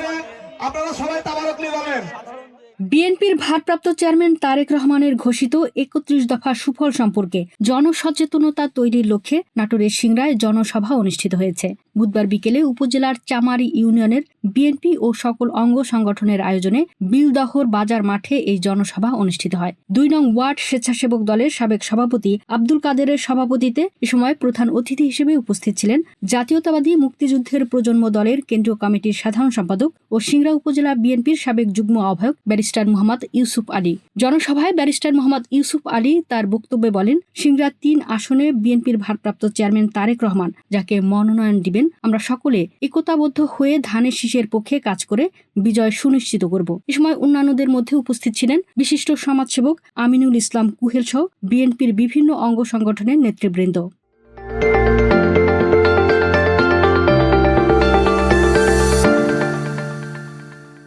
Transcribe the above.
আছে আপনারা সবাই তাবারক নিয়ে বলেন। বিএনপির ভারপ্রাপ্ত চেয়ারম্যান তারেক রহমানের ঘোষিত একত্রিশ দফা সুফল সম্পর্কে জনসচেতনতা তৈরির লক্ষ্যে নাটোরের সিংড়ায় জনসভা অনুষ্ঠিত হয়েছে। বুধবার বিকেলে উপজেলার চামারি ইউনিয়নের বিএনপি ও সকল অঙ্গ সংগঠনের আয়োজনে বিলদহর বাজার মাঠে এই জনসভা অনুষ্ঠিত হয়। দুই নং ওয়ার্ড স্বেচ্ছাসেবক দলের সাবেক সভাপতি আব্দুল কাদেরের সভাপতিতে এ সময় প্রধান অতিথি হিসেবে উপস্থিত ছিলেন জাতীয়তাবাদী মুক্তিযুদ্ধের প্রজন্ম দলের কেন্দ্রীয় কমিটির সাধারণ সম্পাদক ও সিংড়া উপজেলা বিএনপির সাবেক যুগ্ম আহ্বায়ক ব্যারিস্টার মোহাম্মদ ইউসুফ আলী। জনসভায় ব্যারিস্টার মোহাম্মদ ইউসুফ আলী তার বক্তব্যে বলেন সিংড়া তিন আসনে বিএনপির ভারপ্রাপ্ত চেয়ারম্যান তারেক রহমান, যাকে মনোনয়ন দিবেন, আমরা সকলে একতাবদ্ধ হয়ে ধানের শীষের পক্ষে কাজ করে বিজয় সুনিশ্চিত করব। এ সময় অন্যান্যদের মধ্যে উপস্থিত ছিলেন বিশিষ্ট সমাজসেবক আমিনুল ইসলাম কুহেল সহ বিএনপির বিভিন্ন অঙ্গ সংগঠনের নেতৃবৃন্দ।